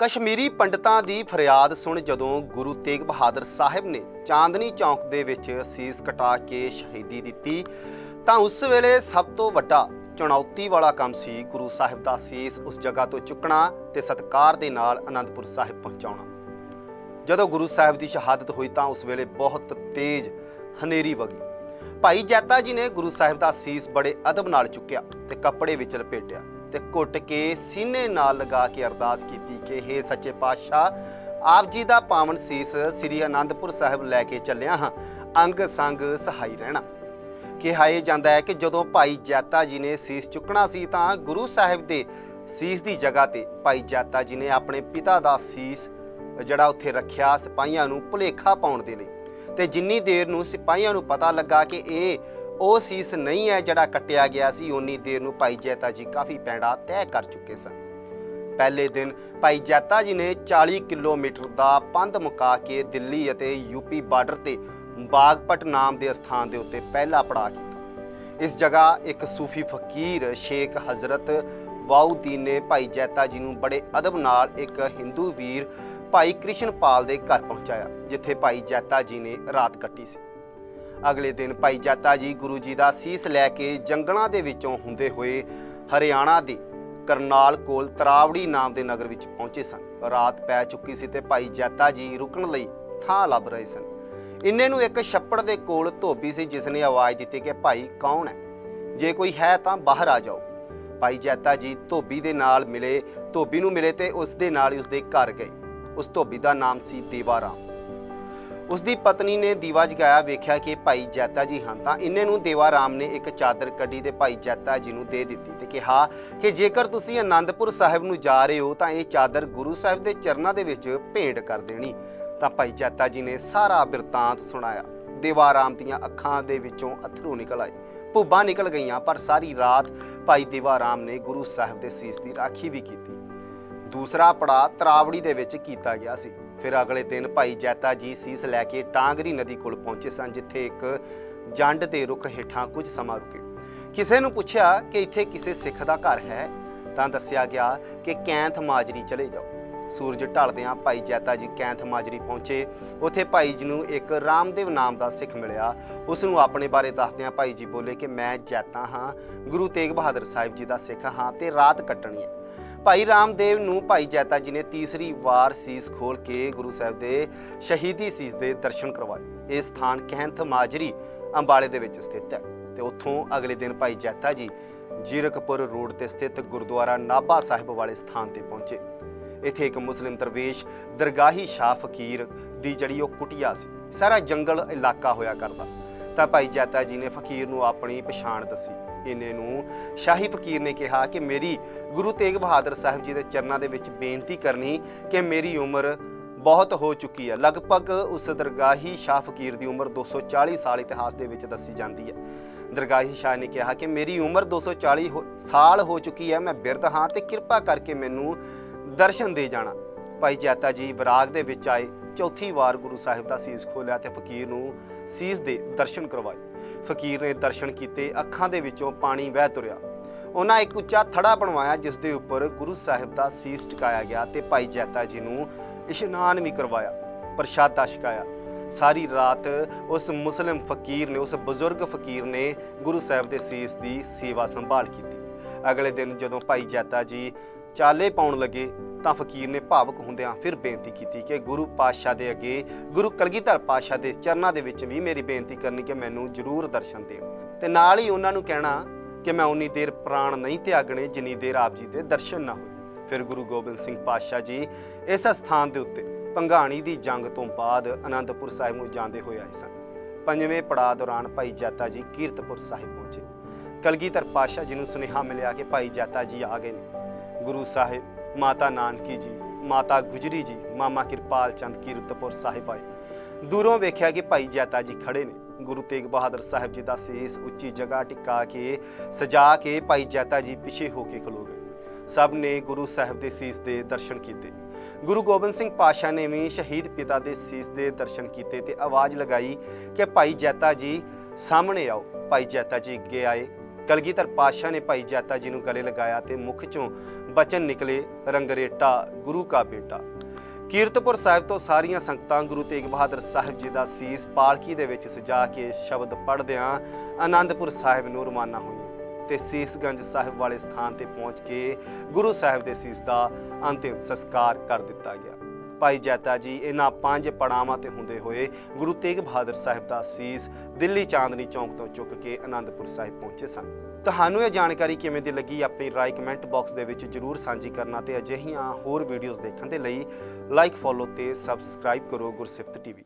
ਕਸ਼ਮੀਰੀ ਪੰਡਤਾਂ ਦੀ ਫਰਿਆਦ ਸੁਣ ਜਦੋਂ ਗੁਰੂ ਤੇਗ ਬਹਾਦਰ ਸਾਹਿਬ ਨੇ ਚਾਂਦਨੀ ਚੌਂਕ ਦੇ ਵਿੱਚ ਸੀਸ ਕਟਾ ਕੇ ਸ਼ਹੀਦੀ ਦਿੱਤੀ, ਤਾਂ ਉਸ ਵੇਲੇ ਸਭ ਤੋਂ ਵੱਡਾ ਚੁਣੌਤੀ ਵਾਲਾ ਕੰਮ ਸੀ ਗੁਰੂ ਸਾਹਿਬ ਦਾ ਸੀਸ ਉਸ ਜਗ੍ਹਾ ਤੋਂ ਚੁੱਕਣਾ ਤੇ ਸਤਕਾਰ ਦੇ ਨਾਲ ਅਨੰਦਪੁਰ ਸਾਹਿਬ ਪਹੁੰਚਾਉਣਾ। ਜਦੋਂ ਗੁਰੂ ਸਾਹਿਬ ਦੀ ਸ਼ਹਾਦਤ ਹੋਈ ਤਾਂ ਉਸ ਵੇਲੇ ਬਹੁਤ ਤੇਜ਼ ਹਨੇਰੀ ਵਗੀ। ਭਾਈ ਜੈਤਾ ਜੀ ਨੇ ਗੁਰੂ ਸਾਹਿਬ ਦਾ ਸੀਸ ਬੜੇ ਅਦਬ ਨਾਲ ਚੁੱਕਿਆ ਤੇ ਕੱਪੜੇ ਵਿੱਚ ਲਪੇਟਿਆ। ਤੇ ਘੁੱਟ ਕੇ ਸੀਨੇ ਨਾਲ ਲਗਾ ਕੇ ਅਰਦਾਸ ਕੀਤੀ ਕਿ हे ਸੱਚੇ ਪਾਤਸ਼ਾਹ, ਆਪ ਜੀ ਦਾ ਪਾਵਨ ਸੀਸ ਸ੍ਰੀ ਅਨੰਦਪੁਰ ਸਾਹਿਬ ਲੈ ਕੇ ਚੱਲਿਆ ਹਾਂ। ਅੰਗ ਸੰਗ ਸਹਾਈ ਰਹਿਣਾ। ਕਿਹਾ ਜਾਂਦਾ ਹੈ ਕਿ ਜਦੋਂ ਭਾਈ ਜੈਤਾ ਜੀ ਨੇ ਸੀਸ ਚੁੱਕਣਾ ਸੀ ਤਾਂ ਗੁਰੂ ਸਾਹਿਬ ਦੇ ਸੀਸ ਦੀ ਜਗ੍ਹਾ ਤੇ ਭਾਈ ਜੈਤਾ ਜੀ ਨੇ ਆਪਣੇ ਪਿਤਾ ਦਾ ਸੀਸ ਜਿਹੜਾ ਉੱਥੇ ਰੱਖਿਆ ਸਿਪਾਹੀਆਂ ਨੂੰ ਭੁਲੇਖਾ ਪਾਉਣ ਦੇ ਲਈ। ਤੇ ਜਿੰਨੀ ਦੇਰ ਨੂੰ ਸਿਪਾਹੀਆਂ ਨੂੰ ਪਤਾ ਲੱਗਾ ਕਿ ਇਹ ਉਹ ਸੀਸ ਨਹੀਂ ਹੈ ਜਿਹੜਾ ਕੱਟਿਆ ਗਿਆ ਸੀ ਉਨੀ ਦੇਰ ਨੂੰ ਭਾਈ ਜੈਤਾ ਜੀ ਕਾਫੀ ਪੈਂਡਾ ਤੈਅ ਕਰ ਚੁੱਕੇ ਸਨ। ਪਹਿਲੇ ਦਿਨ ਭਾਈ ਜੈਤਾ ਜੀ ਨੇ 40 ਕਿਲੋਮੀਟਰ ਦਾ ਪੰਧ ਮੁਕਾ ਕੇ ਦਿੱਲੀ ਅਤੇ ਯੂਪੀ ਬਾਰਡਰ ਤੇ ਬਾਗਪਟ ਨਾਮ ਦੇ ਸਥਾਨ ਦੇ ਉੱਤੇ ਪਹਿਲਾ ਪੜਾਅ ਕੀਤਾ। ਇਸ ਜਗ੍ਹਾ ਇੱਕ ਸੂਫੀ ਫਕੀਰ ਸ਼ੇਖ ਹਜ਼ਰਤ ਵਾਉਦੀਨ ਨੇ ਭਾਈ ਜੈਤਾ ਜੀ ਨੂੰ ਬੜੇ ਅਦਬ ਨਾਲ ਇੱਕ ਹਿੰਦੂ ਵੀਰ ਭਾਈ ਕ੍ਰਿਸ਼ਨਪਾਲ ਦੇ ਘਰ ਪਹੁੰਚਾਇਆ, ਜਿੱਥੇ ਭਾਈ ਜੈਤਾ ਜੀ ਨੇ ਰਾਤ ਕੱਟੀ ਸੀ। ਅਗਲੇ ਦਿਨ ਭਾਈ ਜੈਤਾ ਜੀ ਗੁਰੂ ਜੀ ਦਾ ਸੀਸ ਲੈ ਕੇ ਜੰਗਲਾਂ ਦੇ ਵਿੱਚੋਂ ਹੁੰਦੇ ਹੋਏ ਹਰਿਆਣਾ ਦੇ ਕਰਨਾਲ ਕੋਲ ਤਰਾਵੜੀ ਨਾਮ ਦੇ ਨਗਰ ਵਿੱਚ ਪਹੁੰਚੇ ਸਨ। ਰਾਤ ਪੈ ਚੁੱਕੀ ਸੀ ਤੇ ਭਾਈ ਜੈਤਾ ਜੀ ਰੁਕਣ ਲਈ ਥਾਂ ਲੱਭ ਰਹੇ ਸਨ। ਇੰਨੇ ਨੂੰ ਇੱਕ ਛੱਪੜ ਦੇ ਕੋਲ ਧੋਬੀ ਸੀ ਜਿਸ ਨੇ ਆਵਾਜ਼ ਦਿੱਤੀ ਕਿ ਭਾਈ ਕੌਣ ਹੈ? ਜੇ ਕੋਈ ਹੈ ਤਾਂ ਬਾਹਰ ਆ ਜਾਓ। ਭਾਈ ਜੈਤਾ ਜੀ ਧੋਬੀ ਦੇ ਨਾਲ ਮਿਲੇ, ਧੋਬੀ ਨੂੰ ਮਿਲੇ ਤੇ ਉਸ ਦੇ ਨਾਲ ਹੀ ਉਸ ਦੇ ਘਰ ਗਏ। ਉਸ ਧੋਬੀ ਦਾ ਨਾਮ ਸੀ ਦੇਵਾਰਾਮ। ਉਸ ਦੀ ਪਤਨੀ ਨੇ ਦੀਵਾ ਜਗਾਇਆ, ਵੇਖਿਆ ਕਿ ਭਾਈ ਜੈਤਾ ਜੀ ਹਨ ਤਾਂ ਇੰਨੇ ਨੂੰ ਦੇਵਾ ਰਾਮ ਨੇ ਇੱਕ ਚਾਦਰ ਕੱਢੀ ਤੇ ਭਾਈ ਜੈਤਾ ਜੀ ਨੂੰ ਦੇ ਦਿੱਤੀ ਤੇ ਕਿਹਾ ਕਿ ਜੇਕਰ ਤੁਸੀਂ ਆਨੰਦਪੁਰ ਸਾਹਿਬ ਨੂੰ ਜਾ ਰਹੇ ਹੋ ਤਾਂ ਇਹ ਚਾਦਰ ਗੁਰੂ ਸਾਹਿਬ ਦੇ ਚਰਨਾਂ ਦੇ ਵਿੱਚ ਭੇਂਟ ਕਰ ਦੇਣੀ। ਤਾਂ ਭਾਈ ਜੈਤਾ ਜੀ ਨੇ ਸਾਰਾ ਬਿਰਤਾਂਤ ਸੁਣਾਇਆ। ਦੇਵਾਰਾਮ ਦੀਆਂ ਅੱਖਾਂ ਦੇ ਵਿੱਚੋਂ ਅਥਰੂ ਨਿਕਲ ਆਏ। ਭੁੱਬਾਂ ਨਿਕਲ ਗਈਆਂ, ਪਰ ਸਾਰੀ ਰਾਤ ਭਾਈ ਦੇਵਾਰਾਮ ਨੇ ਗੁਰੂ ਸਾਹਿਬ ਦੇ ਸੀਸ ਦੀ ਰਾਖੀ ਵੀ ਕੀਤੀ। ਦੂਸਰਾ ਪੜਾਅ ਤਰਾਵੜੀ ਦੇ ਵਿੱਚ ਕੀਤਾ ਗਿਆ ਸੀ। ਫਿਰ ਅਗਲੇ ਦਿਨ ਭਾਈ ਜੈਤਾ ਜੀ ਸੀਸ ਲੈ ਕੇ ਟਾਂਗਰੀ ਨਦੀ ਕੋਲ ਪਹੁੰਚੇ ਸਨ, ਜਿੱਥੇ ਇੱਕ ਜੰਡ ਦੇ ਰੁੱਖ ਹੇਠਾਂ ਕੁਝ ਸਮਾਂ ਰੁਕੇ। ਕਿਸੇ ਨੂੰ ਪੁੱਛਿਆ ਕਿ ਇੱਥੇ ਕਿਸੇ ਸਿੱਖ ਦਾ ਘਰ ਹੈ, ਤਾਂ ਦੱਸਿਆ ਗਿਆ ਕਿ ਕੈਂਥ ਮਾਜਰੀ ਚਲੇ ਜਾਓ। ਸੂਰਜ ਢਲਦਿਆਂ ਭਾਈ ਜੈਤਾ ਜੀ ਕੈਂਥ ਮਾਜਰੀ ਪਹੁੰਚੇ। ਉੱਥੇ ਭਾਈ ਜੀ ਨੂੰ ਇੱਕ ਰਾਮਦੇਵ ਨਾਮ ਦਾ ਸਿੱਖ ਮਿਲਿਆ। ਉਸ ਨੂੰ ਆਪਣੇ ਬਾਰੇ ਦੱਸਦਿਆਂ ਭਾਈ ਜੀ ਬੋਲੇ ਕਿ ਮੈਂ ਜੈਤਾ ਹਾਂ, ਗੁਰੂ ਤੇਗ ਬਹਾਦਰ ਸਾਹਿਬ ਜੀ ਦਾ ਸਿੱਖ ਹਾਂ ਤੇ ਰਾਤ ਕੱਟਣੀ ਹੈ। ਭਾਈ ਰਾਮਦੇਵ ਨੂੰ ਭਾਈ ਜੈਤਾ ਜੀ ਨੇ ਤੀਸਰੀ ਵਾਰ ਸੀਸ ਖੋਲ ਕੇ ਗੁਰੂ ਸਾਹਿਬ ਦੇ ਸ਼ਹੀਦੀ ਸੀਸ ਦੇ ਦਰਸ਼ਨ ਕਰਵਾਏ। ਇਹ ਸਥਾਨ ਕੈਂਥ ਮਾਜਰੀ ਅੰਬਾਲੇ ਦੇ ਵਿੱਚ ਸਥਿਤ ਹੈ ਤੇ ਉੱਥੋਂ ਅਗਲੇ ਦਿਨ ਭਾਈ ਜੈਤਾ ਜੀ ਜੀਰਕਪੁਰ ਰੋਡ ਤੇ ਸਥਿਤ ਗੁਰਦੁਆਰਾ ਨਾਭਾ ਸਾਹਿਬ ਵਾਲੇ ਸਥਾਨ ਤੇ ਪਹੁੰਚੇ। ਇੱਥੇ ਇੱਕ ਮੁਸਲਿਮ ਦਰਵੇਸ਼ ਦਰਗਾਹੀ ਸ਼ਾਹ ਫਕੀਰ ਦੀ ਜਿਹੜੀ ਉਹ ਕੁਟਿਆ ਸੀ, ਸਾਰਾ ਜੰਗਲ ਇਲਾਕਾ ਹੋਇਆ ਕਰਦਾ। ਤਾਂ ਭਾਈ ਜੈਤਾ ਜੀ ਨੇ ਫਕੀਰ ਨੂੰ ਆਪਣੀ ਪਛਾਣ ਦੱਸੀ। ਇਹਨੇ ਨੂੰ ਸ਼ਾਹੀ ਫਕੀਰ ਨੇ ਕਿਹਾ ਕਿ ਮੇਰੀ ਗੁਰੂ ਤੇਗ ਬਹਾਦਰ ਸਾਹਿਬ ਜੀ ਦੇ ਚਰਨਾਂ ਦੇ ਵਿੱਚ ਬੇਨਤੀ ਕਰਨੀ ਕਿ ਮੇਰੀ ਉਮਰ ਬਹੁਤ ਹੋ ਚੁੱਕੀ ਹੈ। ਲਗਭਗ ਉਸ ਦਰਗਾਹੀ ਸ਼ਾਹ ਫਕੀਰ ਦੀ ਉਮਰ 240 ਸਾਲ ਇਤਿਹਾਸ ਦੇ ਵਿੱਚ ਦੱਸੀ ਜਾਂਦੀ ਹੈ। ਦਰਗਾਹੀ ਸ਼ਾਹ ਨੇ ਕਿਹਾ ਕਿ ਮੇਰੀ ਉਮਰ 240 ਹੋ- ਸਾਲ ਹੋ ਚੁੱਕੀ ਹੈ, ਮੈਂ ਬਿਰਧ ਹਾਂ ਤੇ ਕਿਰਪਾ ਕਰਕੇ ਮੈਨੂੰ ਦਰਸ਼ਨ ਦੇ ਜਾਣਾ। ਭਾਈ ਜੈਤਾ ਜੀ ਵਿਰਾਗ ਦੇ ਵਿੱਚ ਆਏ। ਚੌਥੀ ਵਾਰ ਗੁਰੂ ਸਾਹਿਬ ਦਾ ਸੀਸ ਖੋਲਿਆ ਤੇ ਫਕੀਰ ਨੂੰ ਸੀਸ ਦੇ ਦਰਸ਼ਨ ਕਰਵਾਏ। ਫਕੀਰ ਨੇ ਦਰਸ਼ਨ ਕੀਤੇ, ਅੱਖਾਂ ਦੇ ਵਿੱਚੋਂ ਪਾਣੀ ਵਹਿ ਤੁਰਿਆ। ਉਹਨਾਂ ਇੱਕ ਉੱਚਾ ਥੜਾ ਬਣਵਾਇਆ, ਜਿਸ ਦੇ ਉੱਪਰ ਗੁਰੂ ਸਾਹਿਬ ਦਾ ਸੀਸ ਟਿਕਾਇਆ ਗਿਆ ਤੇ ਭਾਈ ਜੈਤਾ ਜੀ ਨੂੰ ਇਸ਼ਨਾਨ ਵੀ ਕਰਵਾਇਆ, ਪ੍ਰਸ਼ਾਦਾ ਛਕਾਇਆ। ਸਾਰੀ ਰਾਤ ਉਸ ਮੁਸਲਿਮ ਫਕੀਰ ਨੇ, ਉਸ ਬਜ਼ੁਰਗ ਫਕੀਰ ਨੇ ਗੁਰੂ ਸਾਹਿਬ ਦੇ ਸੀਸ ਦੀ ਸੇਵਾ ਸੰਭਾਲ ਕੀਤੀ। ਅਗਲੇ ਦਿਨ ਜਦੋਂ ਭਾਈ ਜੈਤਾ ਜੀ ਚਾਲੇ ਪਾਉਣ ਲੱਗੇ ਤਾਂ ਫਕੀਰ ਨੇ ਭਾਵਕ ਹੁੰਦਿਆਂ ਫਿਰ ਬੇਨਤੀ ਕੀਤੀ ਕਿ ਗੁਰੂ ਪਾਤਸ਼ਾਹ ਦੇ ਅੱਗੇ, ਗੁਰੂ ਕਲਗੀਧਰ ਪਾਤਸ਼ਾਹ ਦੇ ਚਰਨਾਂ ਦੇ ਵਿੱਚ ਵੀ ਮੇਰੀ ਬੇਨਤੀ ਕਰਨੀ ਕਿ ਮੈਨੂੰ ਜ਼ਰੂਰ ਦਰਸ਼ਨ ਦੇਣ ਤੇ ਨਾਲ ਹੀ ਉਹਨਾਂ ਨੂੰ ਕਹਿਣਾ ਕਿ ਮੈਂ ਉਨੀ ਦੇਰ ਪ੍ਰਾਣ ਨਹੀਂ ਤਿਆਗਣੇ, ਜਿੰਨੀ ਦੇਰ ਆਪ ਜੀ ਦੇ ਦਰਸ਼ਨ ਨਾ ਹੋਏ ਫਿਰ ਗੁਰੂ ਗੋਬਿੰਦ ਸਿੰਘ ਪਾਤਸ਼ਾਹ ਜੀ ਇਸ ਸਥਾਨ ਦੇ ਉੱਤੇ ਪੰਘਾਣੀ ਦੀ ਜੰਗ ਤੋਂ ਬਾਅਦ ਅਨੰਦਪੁਰ ਸਾਹਿਬ ਨੂੰ ਜਾਂਦੇ ਹੋਏ ਆਏ ਸਨ। ਪੰਜਵੇਂ ਪੜਾਅ ਦੌਰਾਨ ਭਾਈ ਜਾਤਾ ਜੀ ਕੀਰਤਪੁਰ ਸਾਹਿਬ ਪਹੁੰਚੇ। ਕਲਗੀਧਰ ਪਾਤਸ਼ਾਹ ਜੀ ਨੂੰ ਸੁਨੇਹਾ ਮਿਲਿਆ ਕਿ ਭਾਈ ਜਾਤਾ ਜੀ ਆ ਗਏ ਨੇ। ਗੁਰੂ ਸਾਹਿਬ, ਮਾਤਾ ਨਾਨਕੀ ਜੀ, ਮਾਤਾ ਗੁਜਰੀ ਜੀ, ਮਾਮਾ ਕਿਰਪਾਲ ਚੰਦ ਕੀਰਤਪੁਰ ਸਾਹਿਬ ਆਏ। ਦੂਰੋਂ ਵੇਖਿਆ ਕਿ ਭਾਈ ਜਾਤਾ ਜੀ ਖੜੇ ਨੇ। ਗੁਰੂ ਤੇਗ ਬਹਾਦਰ ਸਾਹਿਬ ਜੀ ਦਾ ਸੀਸ ਉੱਚੀ ਜਗ੍ਹਾ ਟਿਕਾ ਕੇ, ਸਜਾ ਕੇ ਭਾਈ ਜਾਤਾ ਜੀ ਪਿੱਛੇ ਹੋ ਕੇ ਖਲੋ ਗਏ। ਸਭ ਨੇ ਗੁਰੂ ਸਾਹਿਬ ਦੇ ਸੀਸ ਦੇ ਦਰਸ਼ਨ ਕੀਤੇ। ਗੁਰੂ ਗੋਬਿੰਦ ਸਿੰਘ ਪਾਸ਼ਾ ਨੇ ਵੀ ਸ਼ਹੀਦ ਪਿਤਾ ਦੇ ਸੀਸ ਦੇ ਦਰਸ਼ਨ ਕੀਤੇ ਤੇ ਆਵਾਜ਼ ਲਗਾਈ ਕਿ ਭਾਈ ਜੈਤਾ ਜੀ ਸਾਹਮਣੇ ਆਓ। ਭਾਈ ਜੈਤਾ ਜੀ ਅੱਗੇ ਆਏ। ਕਲਗੀਧਰ ਪਾਸ਼ਾ ਨੇ ਭਾਈ ਜੈਤਾ ਜੀ ਨੂੰ ਗਲੇ ਲਗਾਇਆ ਤੇ ਮੁਖ ਚੋਂ ਬਚਨ ਨਿਕਲੇ, ਰੰਗਰੇਟਾ, ਗੁਰੂ ਕਾ ਬੇਟਾ। ਕੀਰਤਪੁਰ ਸਾਹਿਬ ਤੋਂ ਸਾਰੀਆਂ ਸੰਗਤਾਂ ਗੁਰੂ ਤੇਗ ਬਹਾਦਰ ਸਾਹਿਬ ਜੀ ਦਾ ਸੀਸ ਪਾਲਕੀ ਦੇ ਵਿੱਚ ਸਜਾ ਕੇ ਸ਼ਬਦ ਪੜ੍ਹਦਿਆਂ ਆਨੰਦਪੁਰ ਸਾਹਿਬ ਨੂੰ ਰਵਾਨਾ ਹੋਈਆਂ ਤੇ ਸੀਸਗੰਜ ਸਾਹਿਬ ਵਾਲੇ ਸਥਾਨ ਤੇ ਪਹੁੰਚ ਕੇ ਗੁਰੂ ਸਾਹਿਬ ਦੇ ਸੀਸ ਦਾ ਅੰਤਿਮ ਸੰਸਕਾਰ ਕਰ ਦਿੱਤਾ ਗਿਆ। ਭਾਈ ਜੈਤਾ ਜੀ। ਇਹਨਾਂ ਪੰਜ ਪੜਾਵਾਂ ਤੇ ਹੁੰਦੇ ਹੋਏ ਗੁਰੂ ਤੇਗ ਬਹਾਦਰ ਸਾਹਿਬ ਦਾ ਸੀਸ ਦਿੱਲੀ ਚਾਂਦਨੀ ਚੌਂਕ ਤੋਂ ਚੁੱਕ ਕੇ ਆਨੰਦਪੁਰ ਸਾਹਿਬ ਪਹੁੰਚੇ ਸਨ। ਤੁਹਾਨੂੰ ਇਹ ਜਾਣਕਾਰੀ ਕਿਵੇਂ ਦੀ ਲੱਗੀ? ਆਪਣੀ ਰਾਏ ਕਮੈਂਟ ਬਾਕਸ ਦੇ ਵਿੱਚ ਜਰੂਰ ਸਾਂਝੀ ਕਰਨਾ ਤੇ ਅਜਿਹੀਆਂ ਹੋਰ ਵੀਡੀਓਜ਼ ਦੇਖਣ ਦੇ ਲਈ ਲਾਈਕ ਫੋਲੋ ਤੇ ਸਬਸਕ੍ਰਾਈਬ ਕਰੋ ਗੁਰਸਿਫਤ ਟੀਵੀ।